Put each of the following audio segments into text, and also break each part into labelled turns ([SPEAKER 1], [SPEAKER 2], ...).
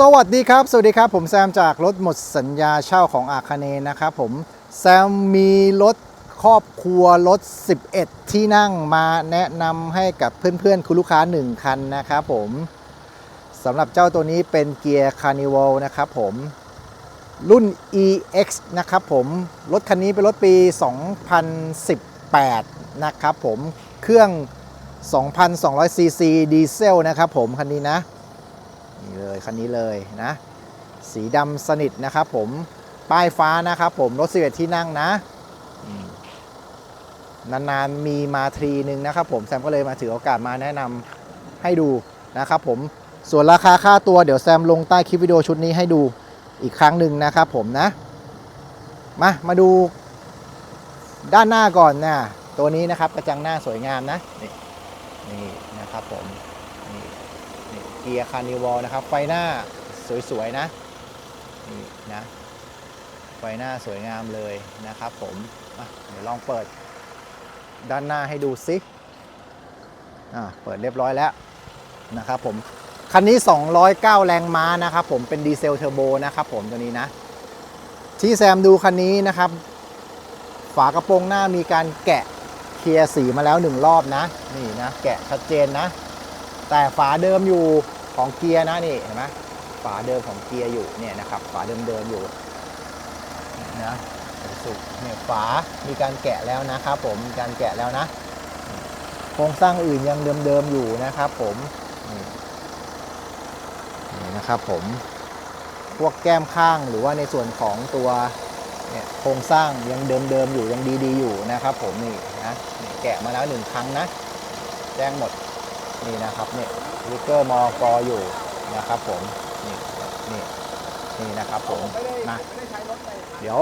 [SPEAKER 1] สวัสดีครับ สวัสดีครับ ผมแซมจากรถหมดสัญญาเช่าของอาคาเนนะครับผม แซมมีรถครอบครัวรถ 11 ที่นั่งมาแนะนำให้กับเพื่อนๆ คุณลูกค้า 1 คันนะครับผมสำหรับเจ้าตัวนี้เป็นเกียร์ Carnival นะครับผมรุ่น EX นะครับผม รถคันนี้เป็นรถปี 2018 นะครับผม เครื่อง 2,200ซีซีดีเซลนะครับผมคันนี้นะ นี่เลยคันนี้เลยนะ สีดำสนิทนะครับผมป้ายฟ้านะครับผมรถ11ที่นั่งนะนานๆมีมาทรีนึงนะครับผมแซมก็เลยมาถือโอกาสมาแนะนำให้ดูนะครับผมส่วนราคาค่าตัวเดี๋ยวแซมลงใต้คลิปวิดีโอชุดนี้ให้ดูอีกครั้งหนึ่งนะครับผมนะ มา มาดูด้านหน้าก่อนนะตัวนี้นะครับกระจังหน้าสวยงามนะ นี่นี่นะครับผม เกียร์คาร์นิวอลนะครับ ไฟหน้าสวยๆนะนี่นะ ไฟหน้าสวยงามเลยนะครับผมเดี๋ยวลองเปิดด้านหน้าให้ดูซิอ่าเปิดเรียบร้อยแล้วนะครับผมคันนี้ 209 แรงม้านะครับผมเป็นดีเซลเทอร์โบนะครับผมตัวนี้นะ ที่แซมดูคันนี้นะครับ ฝากระโปรงหน้ามีการแกะเคลียร์สีมาแล้วหนึ่งรอบนะ นี่นะ แกะชัดเจนนะ แต่ฝาเดิมอยู่ของเกียร์นะนี่เห็นไหมฝาเดิมของเกียร์อยู่เนี่ยนะครับฝาเดิมเดิมๆอยู่นะสุดเนี่ยฝามีการแกะแล้วนะครับผมมีการแกะแล้วนะโครงสร้างอื่นยังเดิมๆอยู่นะครับผมนี่นะครับผมพวกแก้มข้างหรือว่าในส่วนของตัวเนี่ยโครงสร้างยังเดิมๆอยู่ยังดีๆอยู่นะครับผมนี่นะแกะมาแล้วหนึ่งครั้งนะ แจ้งหมด นี่นะครับเนี่ยลิเกอร์มอกออยู่นะครับผมนี่นี่นี่นะครับผมนะเดี๋ยว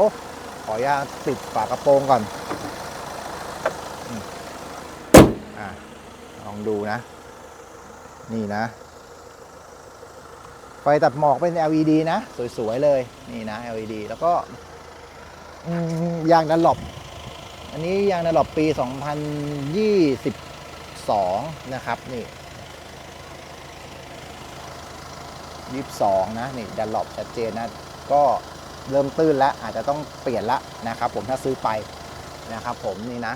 [SPEAKER 1] ขออนุญาตปิดฝากระโปรงก่อนอืมอะลองดูนะ นี่นะ ไฟตัดหมอกเป็น LED นะ สวยๆเลยนี่นะ LED แล้วก็ยางดันหลบอันนี้ยางดันหลบปี 2022 นะครับนี่ยี่สองนะนี่ดันหลบชัดเจนนะก็เริ่มตื้นแล้วอาจจะต้องเปลี่ยนละนะครับ ผมถ้าซื้อไปนะครับ ผมนี่นะ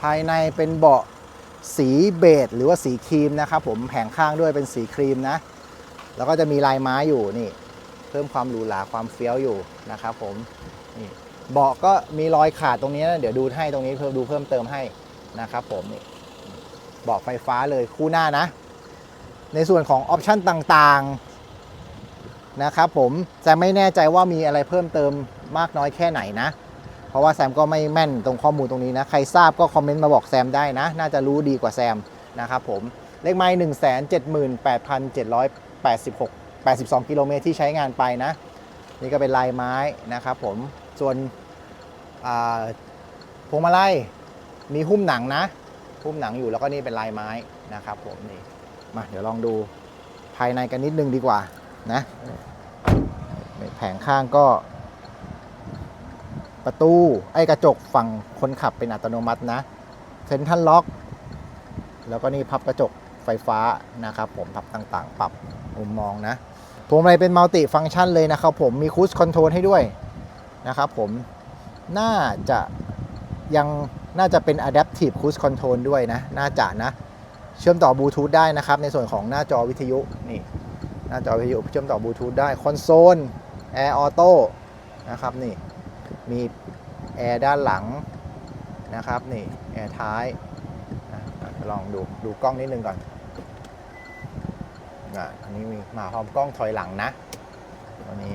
[SPEAKER 1] ภายในเป็นเบาะสีเบจหรือว่าสีครีมนะครับ ผมแผงข้างด้วยเป็นสีครีมนะ แล้วก็จะมีลายไม้อยู่นี่ เพิ่มความหรูหราความเฟี้ยวอยู่นะครับ ผมนี่ เบาะก็มีรอยขาดตรงนี้นะเดี๋ยวดูให้ตรงนี้เพิ่มดูเพิ่มเติมให้นะครับผมนี่เบาะไฟฟ้าเลยคู่หน้านะ ในส่วนของออปชั่นต่างๆนะครับผมแซมไม่แน่ใจว่ามีอะไรเพิ่มเติมมากน้อยแค่ไหนนะ เพราะว่าแซมก็ไม่แม่นตรงข้อมูลตรงนี้นะ ใครทราบก็คอมเมนต์มาบอกแซมได้นะ น่าจะรู้ดีกว่าแซมนะครับผมเลขไม้หนึ่งแสนเจ็ดหมื่นแปดพันเจ็ดร้อยแปดสิบหก82กิโลเมตรที่ใช้งานไปนะ นี่ก็เป็นลายไม้นะครับผมส่วน พวงมาลัยมีหุ้มหนังนะ หุ้มหนังอยู่แล้วก็นี่เป็นลายไม้นะครับผมนี่มาเดี๋ยวลองดูภายในกันนิดนึงดีกว่านะแผงข้างก็ประตูไอ้กระจกฝั่งคนขับเป็นอัตโนมัตินะเซ็นทรัลล็อก แล้วก็นี่พับกระจกไฟฟ้านะครับผมพับต่างๆ ปรับมุมมองนะพวงมาลัยเป็นมัลติฟังก์ชันเลยนะครับผมมีคูสคอนโทรลให้ด้วยนะครับผม น่าจะยังน่าจะเป็น Adaptive Cruise Control ด้วยนะ น่าจะนะ เชื่อมต่อบลูทูธได้นะครับ ในส่วนของหน้าจอวิทยุนี่หน้าจอวิทยุเชื่อมต่อบลูทูธได้คอนโซลแอร์ออโต้นะครับนี่มีแอร์ด้านหลังนะครับนี่แอร์ท้ายลองดูดูกล้องนิดนึงก่อนอะอันนี้มีมาพร้อมกล้องถอยหลังนะตัวนี้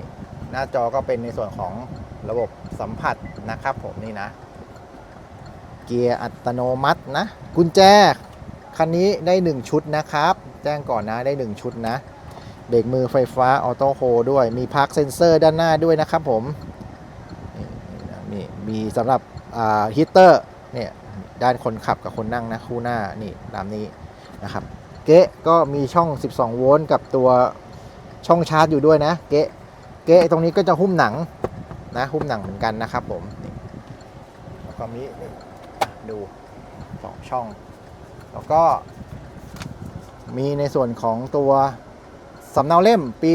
[SPEAKER 1] หน้าจอก็เป็นในส่วนของ ระบบสัมผัสนะครับผมนี่นะ เกียร์อัตโนมัตินะ กุญแจ คันนี้ได้ 1 ชุดนะครับ แจ้งก่อนนะได้ 1 ชุดนะ เบรกมือไฟฟ้าออโต้โฮด้วย มีพาร์คเซนเซอร์ด้านหน้าด้วยนะครับผมนี่นะนี่มีสำหรับฮีเตอร์เนี่ยด้านคนขับกับคนนั่งนะคู่หน้านี่ตามนี้นะครับ เกะก็มีช่อง 12 โวลต์กับตัวช่องชาร์จอยู่ด้วยนะ เกะเกะตรงนี้ก็จะหุ้มหนัง นะหุ้มหนังเหมือนกันนะครับผมแล้วก็มีนี่ดูสองช่อง แล้วก็ มีในส่วนของตัวสำเนาเล่มปี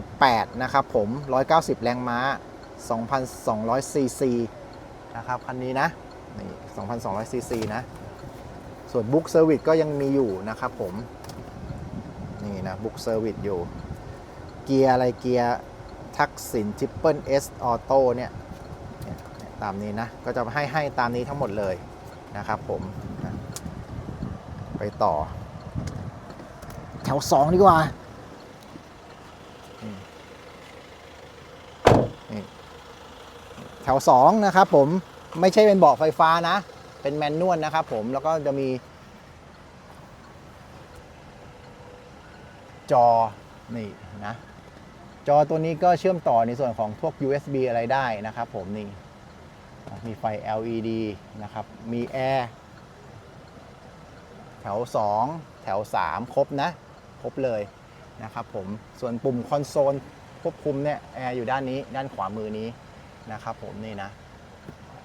[SPEAKER 1] 2018 นะครับผม 190 แรงม้า 2,200 ซีซีนะครับคันนี้นะนี่2,200 ซีซีนะ ส่วนบุ๊กเซอร์วิสก็ยังมีอยู่นะครับผม นี่นะบุ๊กเซอร์วิสอยู่ เกียร์อะไรเกียร์ ทักษิณทิปเปิลเอสออโต้เนี่ยตามนี้นะ ก็จะให้ให้ตามนี้ทั้งหมดเลยนะครับผมไปต่อ แถว 2 ดีกว่าแถว 2 นะครับผมไม่ใช่เป็นเบาะไฟฟ้านะ เป็นแมนนวลนะครับผมแล้วก็จะมี จอ นี่นะ จอตัวนี้ก็เชื่อมต่อในส่วนของพวก USB อะไรได้นะครับผมนี่มีไฟ LED นะครับ มีแอร์แถว 2 แถว 3 ครบนะ ครบเลยนะครับผมส่วนปุ่มคอนโซลควบคุมเนี่ยแอร์อยู่ด้านนี้ด้านขวามือนี้นะครับผมนี่นะ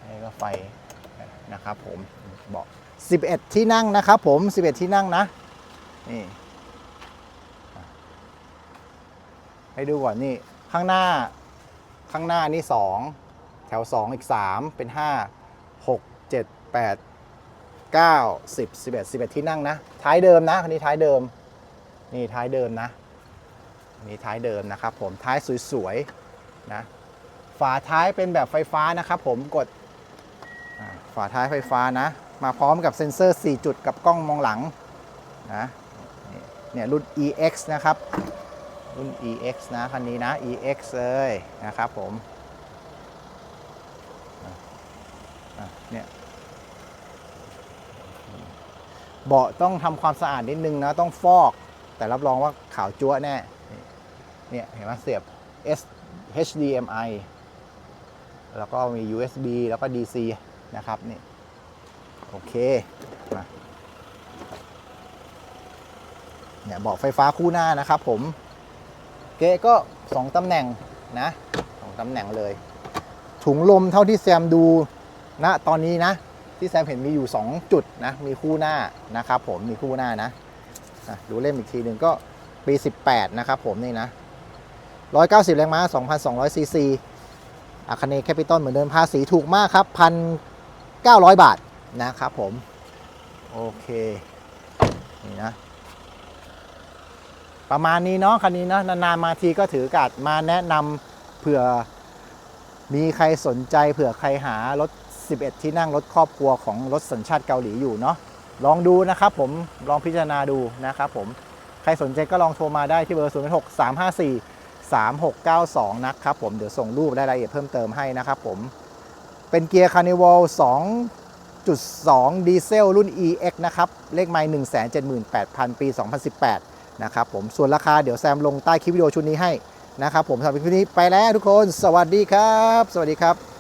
[SPEAKER 1] นี่ก็ไฟนะครับผมบอก 11 ที่นั่งนะครับผม 11 ที่นั่งนะนี่ ให้ดูก่อนนี่ข้างหน้าข้างหน้านี่ 2 แถว 2 อีก 3 เป็น 5 6 7 8 9 10 11 11 ที่นั่งนะ ท้ายเดิมนะคันนี้ท้ายเดิม นี่ท้ายเดิมนะ นี่ท้ายเดิมนะครับผมท้ายสวยๆนะฝาท้ายเป็นแบบไฟฟ้านะครับผมกดฝาท้ายไฟฟ้านะ มาพร้อมกับเซ็นเซอร์ 4 จุดกับกล้องมองหลังนะเนี่ยรุ่น EX นะครับ รุ่น EX นะคันนี้นะ EX เลยนะครับผมเนี่ยเบาะต้องทำความสะอาดนิดนึงนะ ต้องฟอก แต่รับรองว่าขาวจั๊วแน่ เนี่ย เห็นไหมเสียบ S HDMI แล้วก็มี USB แล้วก็ DC นะครับ นี่ โอเค มาเนี่ยเบาะไฟฟ้าคู่หน้านะครับผม เกะก็ 2 ตำแหน่งนะสองตำแหน่งเลย ถุงลมเท่าที่แซมดูณตอนนี้นะ ที่แซมเห็นมีอยู่ 2 จุดนะ มีคู่หน้านะครับผมมีคู่หน้านะะดูเล่มอีกทีหนึ่งก็ปี 18 นะครับผมนี่นะ 190 แรงม้า 2,200 ซีซีอาคาเนแคปิตอลเหมือนเดิมภาษีถูกมากครับ 1,900 บาทนะครับผม โอเค นี่นะ ประมาณนี้เนาะคันนี้เนาะนานๆมาทีก็ถือกาสมาแนะนำเผื่อมีใครสนใจเผื่อใครหารถ 11 ที่นั่งรถครอบครัวของรถสัญชาติเกาหลีอยู่เนาะลองดูนะครับผมลองพิจารณาดูนะครับผมใครสนใจก็ลองโทรมาได้ที่เบอร์0 6 3 5 4 3 6 9 2 นะครับผม เดี๋ยวส่งรูปรายละเอียดเพิ่มเติมให้นะครับผม เป็นเกียร์คาร์นิวัล2.2 ดีเซลรุ่น EX นะครับ เลขไมล์178,000 ปี 2018 นะครับผมส่วนราคาเดี๋ยวแซมลงใต้คลิปวิดีโอชุดนี้ให้นะครับผมสำหรับคลิปนี้ไปแล้วทุกคน สวัสดีครับ สวัสดีครับ